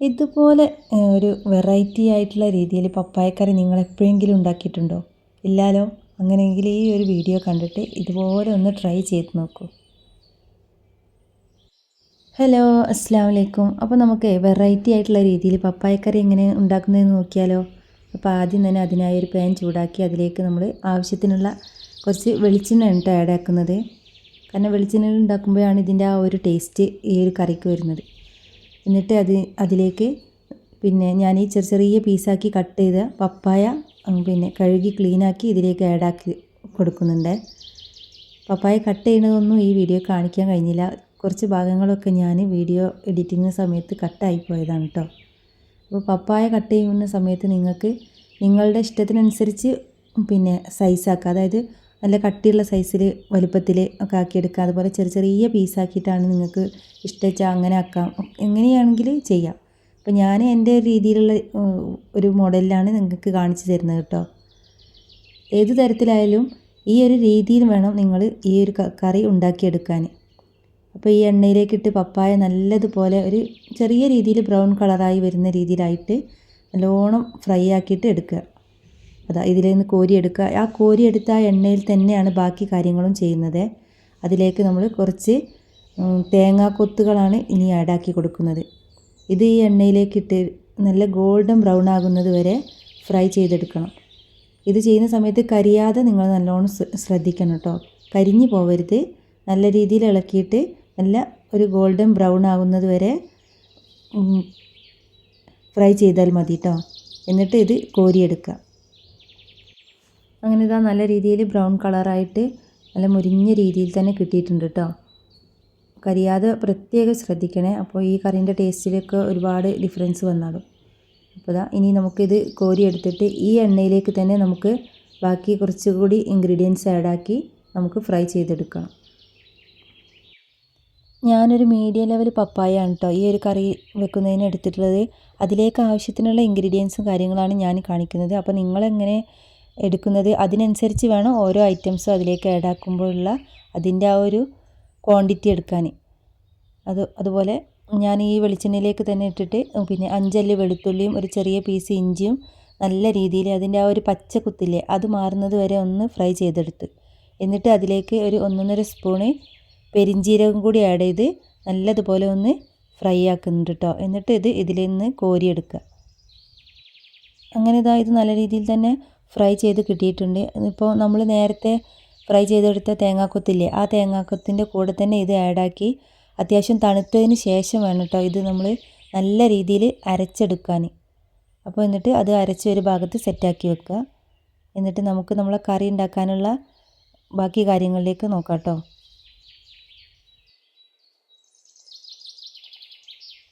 ഇതുപോലെ ഒരു വെറൈറ്റി ആയിട്ടുള്ള രീതിയിൽ പപ്പായക്കറി നിങ്ങൾ എപ്പോഴെങ്കിലും ഉണ്ടാക്കിയിട്ടുണ്ടോ? ഇല്ലാലോ? അങ്ങനെയെങ്കിൽ ഈ ഒരു വീഡിയോ കണ്ടിട്ട് ഇതുപോലെ ഒന്ന് ട്രൈ ചെയ്ത് നോക്കൂ. ഹലോ അസ്സാം വലൈക്കും അപ്പോൾ നമുക്ക് വെറൈറ്റി ആയിട്ടുള്ള രീതിയിൽ പപ്പായക്കറി എങ്ങനെ ഉണ്ടാക്കുന്നതെന്ന് നോക്കിയാലോ? അപ്പോൾ ആദ്യം തന്നെ അതിനായി ഒരു പാൻ ചൂടാക്കി അതിലേക്ക് നമ്മൾ ആവശ്യത്തിനുള്ള കുറച്ച് വെളിച്ചെണ്ണ ഉണ്ട് ആഡ് ആക്കുന്നത്. കാരണം വെളിച്ചെണ്ണ ഉണ്ടാക്കുമ്പോഴാണ് ഇതിന്റെ ആ ഒരു ടേസ്റ്റ് ഈ ഒരു കറിക്ക് വരുന്നത്. എന്നിട്ട് അത് അതിലേക്ക് പിന്നെ ഞാൻ ഈ ചെറിയ ചെറിയ പീസാക്കി കട്ട് ചെയ്ത പപ്പായ പിന്നെ കഴുകി ക്ലീനാക്കി ഇതിലേക്ക് ആഡാക്കി കൊടുക്കുന്നുണ്ട്. പപ്പായ കട്ട് ചെയ്യുന്നതൊന്നും ഈ വീഡിയോ കാണിക്കാൻ കഴിഞ്ഞില്ല. കുറച്ച് ഭാഗങ്ങളൊക്കെ ഞാൻ വീഡിയോ എഡിറ്റിംഗ് സമയത്ത് കട്ടായി പോയതാണ് കേട്ടോ അപ്പോൾ പപ്പായ കട്ട് ചെയ്യുന്ന സമയത്ത് നിങ്ങൾക്ക് നിങ്ങളുടെ ഇഷ്ടത്തിനനുസരിച്ച് പിന്നെ സൈസാക്കുക അതായത് നല്ല കട്ടിയുള്ള സൈസിൽ വലുപ്പത്തിൽ ഒക്കെ ആക്കിയെടുക്കുക. അതുപോലെ ചെറിയ ചെറിയ പീസാക്കിയിട്ടാണ് നിങ്ങൾക്ക് ഇഷ്ടം അങ്ങനെ ആക്കാം. എങ്ങനെയാണെങ്കിൽ ചെയ്യാം. അപ്പോൾ ഞാൻ എന്റെ രീതിയിലുള്ള ഒരു മോഡലിലാണ് നിങ്ങൾക്ക് കാണിച്ചു തരുന്നത് കേട്ടോ. ഏത് തരത്തിലായാലും ഈ ഒരു രീതിയിൽ വേണം നിങ്ങൾ ഈ ഒരു കറി ഉണ്ടാക്കിയെടുക്കാൻ അപ്പോൾ ഈ എണ്ണയിലേക്കിട്ട് പപ്പായ നല്ലതുപോലെ ഒരു ചെറിയ രീതിയിൽ ബ്രൗൺ കളറായി വരുന്ന രീതിയിലായിട്ട് നല്ലോണം ഫ്രൈ ആക്കിയിട്ട് എടുക്കുക. അതാ ഇതിൽ നിന്ന് കോരിയെടുക്കുക. ആ കോരിയെടുത്ത ആ എണ്ണയിൽ തന്നെയാണ് ബാക്കി കാര്യങ്ങളും ചെയ്യുന്നത്. അതിലേക്ക് നമ്മൾ കുറച്ച് തേങ്ങാക്കൊത്തുകളാണ് ഇനി ആഡാക്കി കൊടുക്കുന്നത്. ഇത് ഈ എണ്ണയിലേക്കിട്ട് നല്ല ഗോൾഡൻ ബ്രൗൺ ആകുന്നത് വരെ ഫ്രൈ ചെയ്തെടുക്കണം. ഇത് ചെയ്യുന്ന സമയത്ത് കരിയാതെ നിങ്ങൾ നല്ലോണം ശ്രദ്ധിക്കണം കേട്ടോ കരിഞ്ഞു പോവരുത്. നല്ല രീതിയിൽ ഇളക്കിയിട്ട് നല്ല ഒരു ഗോൾഡൻ ബ്രൗൺ ആകുന്നത് വരെ ഫ്രൈ ചെയ്താൽ മതി കേട്ടോ എന്നിട്ട് ഇത് കോരിയെടുക്കുക. അങ്ങനെ ഇതാ നല്ല രീതിയിൽ ബ്രൗൺ കളറായിട്ട് നല്ല മുരിഞ്ഞ രീതിയിൽ തന്നെ കിട്ടിയിട്ടുണ്ട് കേട്ടോ കരിയാതെ പ്രത്യേകം ശ്രദ്ധിക്കണേ. അപ്പോൾ ഈ കറീന്റെ ടേസ്റ്റിലൊക്കെ ഒരുപാട് ഡിഫറൻസ് വന്നാലും അപ്പോൾ ഇതാ ഇനി നമുക്കിത് കോരി എടുത്തിട്ട് ഈ എണ്ണയിലേക്ക് തന്നെ നമുക്ക് ബാക്കി കുറച്ചുകൂടി ഇൻഗ്രീഡിയൻസ് ആഡാക്കി നമുക്ക് ഫ്രൈ ചെയ്തെടുക്കാം. ഞാനൊരു മീഡിയം ലെവൽ പപ്പായാണ് കേട്ടോ ഈ ഒരു കറി വെക്കുന്നതിന് എടുത്തിട്ടുള്ളത്. അതിലേക്ക് ആവശ്യത്തിനുള്ള ഇൻഗ്രീഡിയൻസും കാര്യങ്ങളാണ് ഞാൻ കാണിക്കുന്നത്. അപ്പോൾ നിങ്ങളെങ്ങനെ എടുക്കുന്നത്. അതിനനുസരിച്ച് വേണം ഓരോ ഐറ്റംസും അതിലേക്ക് ആഡ് ആക്കുമ്പോഴുള്ള അതിന്റെ ആ ഒരു ക്വാണ്ടിറ്റി എടുക്കാൻ. അത് അതുപോലെ ഞാൻ ഈ വെളിച്ചെണ്ണയിലേക്ക് തന്നെ ഇട്ടിട്ട് പിന്നെ അഞ്ചല്ലി വെളുത്തുള്ളിയും ഒരു ചെറിയ പീസ് ഇഞ്ചിയും നല്ല രീതിയിൽ അതിന്റെ ആ ഒരു പച്ച കുത്തില്ലേ അത് മാറുന്നത് വരെ ഒന്ന് ഫ്രൈ ചെയ്തെടുത്ത്. എന്നിട്ട് അതിലേക്ക് ഒരു ഒന്നൊന്നര സ്പൂണ് പെരിഞ്ചീരകം കൂടി ആഡ് ചെയ്ത് നല്ലതുപോലെ ഒന്ന് ഫ്രൈ ആക്കുന്നുണ്ട് കേട്ടോ എന്നിട്ട് ഇത് ഇതിൽ നിന്ന് കോരിയെടുക്കുക. അങ്ങനെ ഇതാ ഇത് നല്ല രീതിയിൽ തന്നെ ഫ്രൈ ചെയ്ത് കിട്ടിയിട്ടുണ്ട്. ഇപ്പോൾ നമ്മൾ നേരത്തെ ഫ്രൈ ചെയ്തെടുത്ത തേങ്ങാക്കൊത്തില്ലേ ആ തേങ്ങാക്കൊത്തിന്റെ കൂടെ തന്നെ ഇത് ആഡാക്കി അത്യാവശ്യം തണുത്തതിന് ശേഷം വേണം കേട്ടോ ഇത് നമ്മൾ നല്ല രീതിയിൽ അരച്ചെടുക്കാൻ അപ്പോൾ എന്നിട്ട് അത് അരച്ച് ഒരു ഭാഗത്ത് സെറ്റാക്കി വെക്കുക. എന്നിട്ട് നമുക്ക് നമ്മളെ കറി ഉണ്ടാക്കാനുള്ള ബാക്കി കാര്യങ്ങളിലേക്ക് നോക്കാം കേട്ടോ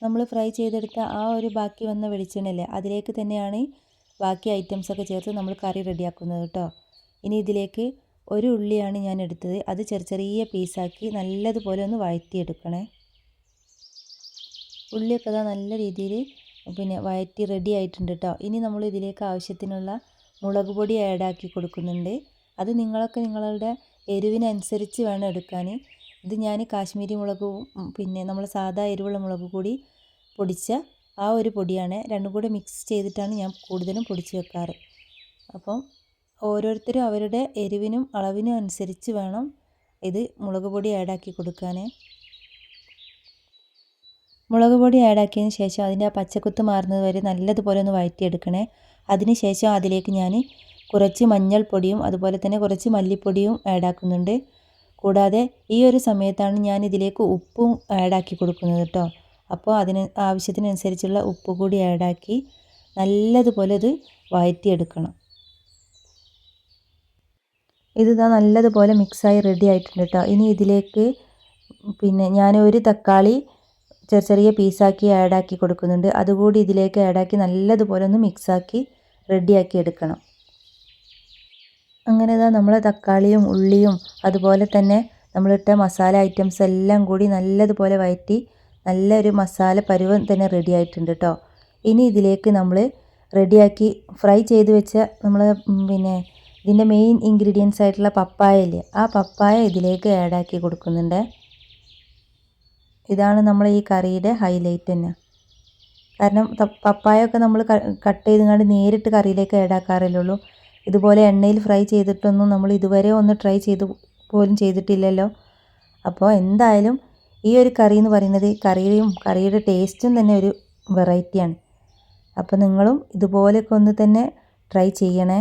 നമ്മൾ ഫ്രൈ ചെയ്തെടുത്ത ആ ഒരു ബാക്കി വന്ന വെളിച്ചെണ്ണല്ലേ അതിലേക്ക് തന്നെയാണ് ബാക്കി ഐറ്റംസൊക്കെ ചേർത്ത് നമ്മൾ കറി റെഡിയാക്കുന്നത് കേട്ടോ. ഇനി ഇതിലേക്ക് ഒരു ഉള്ളിയാണ് ഞാൻ എടുത്തത്. അത് ചെറിയ ചെറിയ പീസാക്കി നല്ലതുപോലെ ഒന്ന് വഴറ്റിയെടുക്കണേ. ഉള്ളിയൊക്കെ അതാ നല്ല രീതിയിൽ പിന്നെ വഴറ്റി റെഡി ആയിട്ടുണ്ട് കേട്ടോ. ഇനി നമ്മൾ ഇതിലേക്ക് ആവശ്യത്തിനുള്ള മുളക് പൊടി ആഡാക്കി കൊടുക്കുന്നുണ്ട്. അത് നിങ്ങളൊക്കെ നിങ്ങളുടെ എരിവിനനുസരിച്ച് വേണം എടുക്കാൻ. ഇത് ഞാൻ കാശ്മീരി മുളകും പിന്നെ നമ്മൾ സാധാ എരിവുള്ള മുളക് കൂടി പൊടിച്ച ആ ഒരു പൊടിയാണ് രണ്ടും കൂടെ മിക്സ് ചെയ്തിട്ടാണ് ഞാൻ കൂടുതലും പൊടിച്ച് വെക്കാറ്. അപ്പം ഓരോരുത്തരും അവരുടെ എരിവിനും അളവിനും അനുസരിച്ച് വേണം ഇത് മുളക് പൊടി ആഡാക്കി കൊടുക്കാൻ മുളക് പൊടി ആഡാക്കിയതിന് ശേഷം അതിന്റെ ആ പച്ചക്കുത്ത് മാറുന്നത് വരെ നല്ലതുപോലെ ഒന്ന് വഴറ്റിയെടുക്കണേ. അതിന് ശേഷം അതിലേക്ക് ഞാൻ കുറച്ച് മഞ്ഞൾപ്പൊടിയും അതുപോലെ തന്നെ കുറച്ച് മല്ലിപ്പൊടിയും ആഡാക്കുന്നുണ്ട് കൂടാതെ ഈ ഒരു സമയത്താണ് ഞാൻ ഇതിലേക്ക് ഉപ്പും ആഡാക്കി കൊടുക്കുന്നത് കേട്ടോ. അപ്പോൾ അതിന് ആവശ്യത്തിനനുസരിച്ചുള്ള ഉപ്പ് കൂടി ആഡാക്കി നല്ലതുപോലെ ഇത് വഴറ്റിയെടുക്കണം ഇത് ഇതാ നല്ലതുപോലെ മിക്സായി റെഡി ആയിട്ടുണ്ട് കേട്ടോ ഇനി ഇതിലേക്ക് പിന്നെ ഞാൻ ഒരു തക്കാളി ചെറിയ ചെറിയ പീസാക്കി ആഡാക്കി കൊടുക്കുന്നുണ്ട്. അതുകൂടി ഇതിലേക്ക് ആഡാക്കി നല്ലതുപോലെ ഒന്ന് മിക്സാക്കി റെഡിയാക്കി എടുക്കണം. അങ്ങനെ ഇതാ നമ്മൾ തക്കാളിയും ഉള്ളിയും അതുപോലെ തന്നെ നമ്മളിട്ട മസാല ഐറ്റംസ് എല്ലാം കൂടി നല്ലതുപോലെ വഴറ്റി നല്ലൊരു മസാല പരുവം തന്നെ റെഡി ആയിട്ടുണ്ട് കേട്ടോ ഇനി ഇതിലേക്ക് നമ്മൾ റെഡിയാക്കി ഫ്രൈ ചെയ്ത് വെച്ച നമ്മൾ പിന്നെ ഇതിന്റെ മെയിൻ ഇൻഗ്രീഡിയൻസ് ആയിട്ടുള്ള പപ്പായ ഇല്ലേ ആ പപ്പായ ഇതിലേക്ക് ആഡാക്കി കൊടുക്കുന്നുണ്ട്. ഇതാണ് നമ്മൾ ഈ കറിയുടെ ഹൈലൈറ്റ് തന്നെ. കാരണം പപ്പായ ഒക്കെ നമ്മൾ കട്ട് ചെയ്തുകൊണ്ട് നേരിട്ട് കറിയിലേക്ക് ആഡാക്കാറില്ലുള്ളൂ ഇതുപോലെ എണ്ണയിൽ ഫ്രൈ ചെയ്തിട്ടൊന്നും നമ്മൾ ഇതുവരെ ഒന്ന് ട്രൈ ചെയ്ത് പോലും ചെയ്തിട്ടില്ലല്ലോ. അപ്പോൾ എന്തായാലും ഈ ഒരു കറി എന്ന് പറയുന്നത് കറിയും കറിയുടെ ടേസ്റ്റും തന്നെ ഒരു വെറൈറ്റിയാണ് അപ്പോൾ നിങ്ങളും ഇതുപോലെയൊക്കെ ഒന്ന് തന്നെ ട്രൈ ചെയ്യണേ.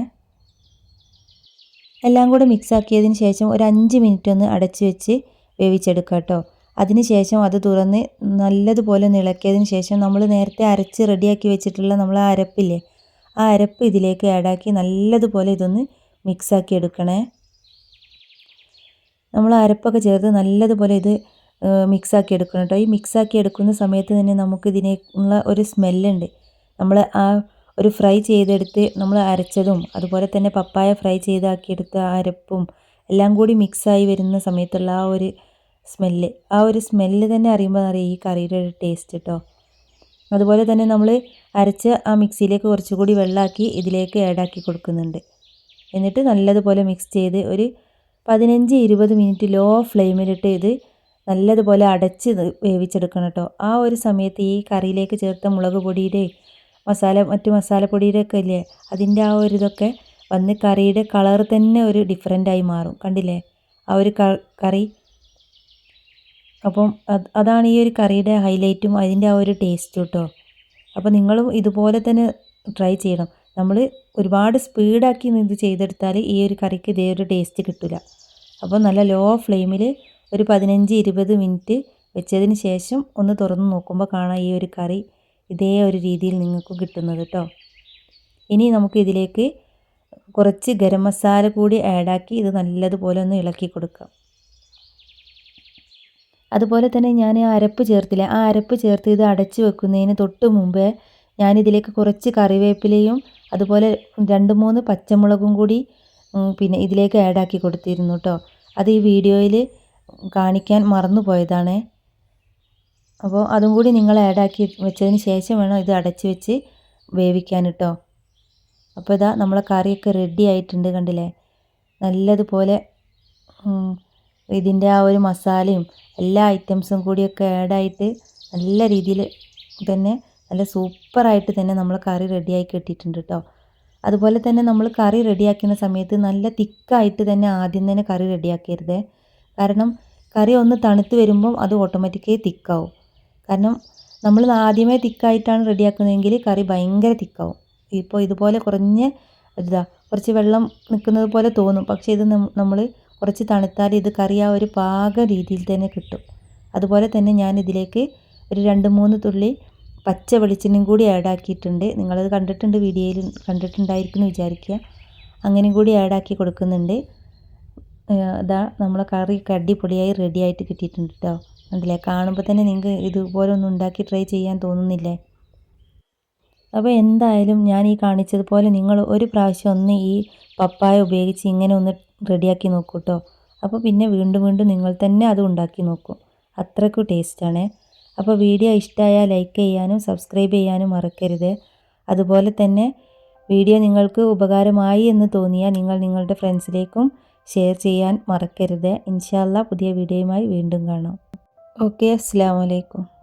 എല്ലാം കൂടെ മിക്സ് ആക്കിയതിന് ശേഷം ഒരു അഞ്ച് മിനിറ്റ് ഒന്ന് അടച്ചു വെച്ച് വേവിച്ചെടുക്കുക കേട്ടോ അതിന് ശേഷം അത് തുറന്ന് നല്ലതുപോലെ ഇളക്കിയതിന് ശേഷം നമ്മൾ നേരത്തെ അരച്ച് റെഡിയാക്കി വെച്ചിട്ടുള്ള നമ്മൾ ആ അരപ്പില്ലേ ആ അരപ്പ് ഇതിലേക്ക് ആഡാക്കി നല്ലതുപോലെ ഇതൊന്ന് മിക്സാക്കി എടുക്കണേ. നമ്മൾ അരപ്പൊക്കെ ചേർത്ത് നല്ലതുപോലെ ഇത് മിക്സാക്കി എടുക്കണം കേട്ടോ ഈ മിക്സാക്കി എടുക്കുന്ന സമയത്ത് തന്നെ നമുക്ക് ഇതിനുള്ള ഒരു സ്മെല്ലുണ്ട് നമ്മൾ ആ ഒരു ഫ്രൈ ചെയ്തെടുത്ത് നമ്മൾ അരച്ചതും അതുപോലെ തന്നെ പപ്പായ ഫ്രൈ ചെയ്താക്കിയെടുത്ത അരപ്പും എല്ലാം കൂടി മിക്സായി വരുന്ന സമയത്തുള്ള ആ ഒരു സ്മെല്ല് ആ ഒരു സ്മെല്ല് തന്നെ അറിയുമ്പോൾ അറിയാം ഈ കറിയുടെ ഒരു ടേസ്റ്റ് കേട്ടോ അതുപോലെ തന്നെ നമ്മൾ അരച്ച് ആ മിക്സിയിലേക്ക് കുറച്ചുകൂടി വെള്ളമാക്കി ഇതിലേക്ക് ആഡാക്കി കൊടുക്കുന്നുണ്ട്. എന്നിട്ട് നല്ലതുപോലെ മിക്സ് ചെയ്ത് ഒരു പതിനഞ്ച് ഇരുപത് മിനിറ്റ് ലോ ഫ്ലെയിമിലിട്ട് ഇത് നല്ലതുപോലെ അടച്ച് വേവിച്ചെടുക്കണം കേട്ടോ ആ ഒരു സമയത്ത് ഈ കറിയിലേക്ക് ചേർത്ത മുളക് പൊടിയുടെ മസാല മറ്റു മസാലപ്പൊടിയുടെ ഒക്കെ ഇല്ലേ അതിന്റെ ആ ഒരു ഇതൊക്കെ വന്ന് കറിയുടെ കളർ തന്നെ ഒരു ഡിഫറെന്റായി മാറും. കണ്ടില്ലേ? ആ ഒരു കറി. അപ്പം അതാണ് ഈ ഒരു കറിയുടെ ഹൈലൈറ്റും അതിന്റെ ആ ഒരു ടേസ്റ്റും കേട്ടോ അപ്പോൾ നിങ്ങളും ഇതുപോലെ തന്നെ ട്രൈ ചെയ്യണം. നമ്മൾ ഒരുപാട് സ്പീഡാക്കി ഇത് ചെയ്തെടുത്താൽ ഈ ഒരു കറിക്ക് ഇതേ ഒരു ടേസ്റ്റ് കിട്ടില്ല അപ്പോൾ നല്ല ലോ ഫ്ലെയിമിൽ ഒരു പതിനഞ്ച് ഇരുപത് മിനിറ്റ് വെച്ചതിന് ശേഷം ഒന്ന് തുറന്ന് നോക്കുമ്പോൾ കാണാം ഈ ഒരു കറി ഇതേ ഒരു രീതിയിൽ നിങ്ങൾക്ക് കിട്ടുന്നത് കേട്ടോ. ഇനി നമുക്ക് ഇതിലേക്ക് കുറച്ച് ഗരം മസാല കൂടി ആഡാക്കി ഇത് നല്ലതുപോലെ ഒന്ന് ഇളക്കി കൊടുക്കാം. അതുപോലെ തന്നെ ഞാൻ ആ അരപ്പ് ചേർത്തില്ല. ആ അരപ്പ് ചേർത്ത് ഇത് അടച്ച് വെക്കുന്നതിന് തൊട്ട് മുമ്പേ ഞാനിതിലേക്ക് കുറച്ച് കറിവേപ്പിലയും അതുപോലെ രണ്ട് മൂന്ന് പച്ചമുളകും കൂടി പിന്നെ ഇതിലേക്ക് ആഡാക്കി കൊടുത്തിരുന്നു കേട്ടോ. അത് ഈ വീഡിയോയിൽ കാണിക്കാൻ മറന്നു പോയതാണ് അപ്പോൾ അതും കൂടി നിങ്ങൾ ആഡാക്കി വെച്ചതിന് ശേഷം വേണം ഇത് അടച്ച് വെച്ച് വേവിക്കാൻ കേട്ടോ. അപ്പോൾ ഇതാ നമ്മളെ കറിയൊക്കെ റെഡി ആയിട്ടുണ്ട് കണ്ടില്ലേ? നല്ലതുപോലെ ഇതിന്റെ ആ ഒരു മസാലയും എല്ലാ ഐറ്റംസും കൂടിയൊക്കെ ആഡായിട്ട് നല്ല രീതിയിൽ തന്നെ നല്ല സൂപ്പറായിട്ട് തന്നെ നമ്മൾ കറി റെഡിയായി കിട്ടിയിട്ടുണ്ട് കേട്ടോ. അതുപോലെ തന്നെ നമ്മൾ കറി റെഡിയാക്കുന്ന സമയത്ത് നല്ല തിക്കായിട്ട് തന്നെ ആദ്യം തന്നെ കറി റെഡിയാക്കരുത് കാരണം കറി ഒന്ന് തണുത്ത് വരുമ്പം അത് ഓട്ടോമാറ്റിക്കായി തിക്കാവും. കാരണം നമ്മൾ ആദ്യമേ തിക്കായിട്ടാണ് റെഡിയാക്കുന്നതെങ്കിൽ കറി ഭയങ്കര തിക്കാവും. ഇപ്പോൾ ഇതുപോലെ കുറഞ്ഞ് ഇതാ കുറച്ച് വെള്ളം നിൽക്കുന്നത് പോലെ തോന്നും. പക്ഷേ ഇത് നമ്മൾ കുറച്ച് തണുത്താൽ ഇത് കറി ആ ഒരു പാക രീതിയിൽ തന്നെ കിട്ടും. അതുപോലെ തന്നെ ഞാൻ ഇതിലേക്ക് ഒരു രണ്ട് മൂന്ന് തുള്ളി പച്ച വെളിച്ചെണ്ണയും കൂടി ആഡ് ആക്കിയിട്ടുണ്ട്. നിങ്ങളത് കണ്ടിട്ടുണ്ട് വീഡിയോയിൽ കണ്ടിട്ടുണ്ടായിരിക്കും എന്ന് വിചാരിക്കുക. അങ്ങനെയും കൂടി ആക്കി കൊടുക്കുന്നുണ്ട്. ഇതാ നമ്മളെ കറി അടിപൊളിയായി റെഡിയായിട്ട് കിട്ടിയിട്ടുണ്ട് കേട്ടോ കണ്ടില്ലേ? കാണുമ്പോൾ തന്നെ നിങ്ങൾക്ക് ഇതുപോലെ ഒന്ന് ഉണ്ടാക്കി ട്രൈ ചെയ്യാൻ തോന്നുന്നില്ലേ? അപ്പോൾ എന്തായാലും ഞാൻ ഈ കാണിച്ചതുപോലെ നിങ്ങൾ ഒരു പ്രാവശ്യം ഒന്ന് ഈ പപ്പായ ഉപയോഗിച്ച് ഇങ്ങനെ ഒന്ന് റെഡിയാക്കി നോക്കൂ കേട്ടോ അപ്പോൾ പിന്നെ വീണ്ടും വീണ്ടും നിങ്ങൾ തന്നെ അത് ഉണ്ടാക്കി നോക്കും. അത്രയ്ക്കും ടേസ്റ്റാണ് അപ്പോൾ വീഡിയോ ഇഷ്ടമായാൽ ലൈക്ക് ചെയ്യാനും സബ്സ്ക്രൈബ് ചെയ്യാനും മറക്കരുത്. അതുപോലെ തന്നെ വീഡിയോ നിങ്ങൾക്ക് ഉപകാരമായി എന്ന് തോന്നിയാൽ നിങ്ങൾ നിങ്ങളുടെ ഫ്രണ്ട്സിലേക്കും ഷെയർ ചെയ്യാൻ മറക്കരുത്. ഇൻഷാല്ല പുതിയ വീഡിയോയുമായി വീണ്ടും കാണാം. ഓക്കെ അസ്സാം വലൈക്കും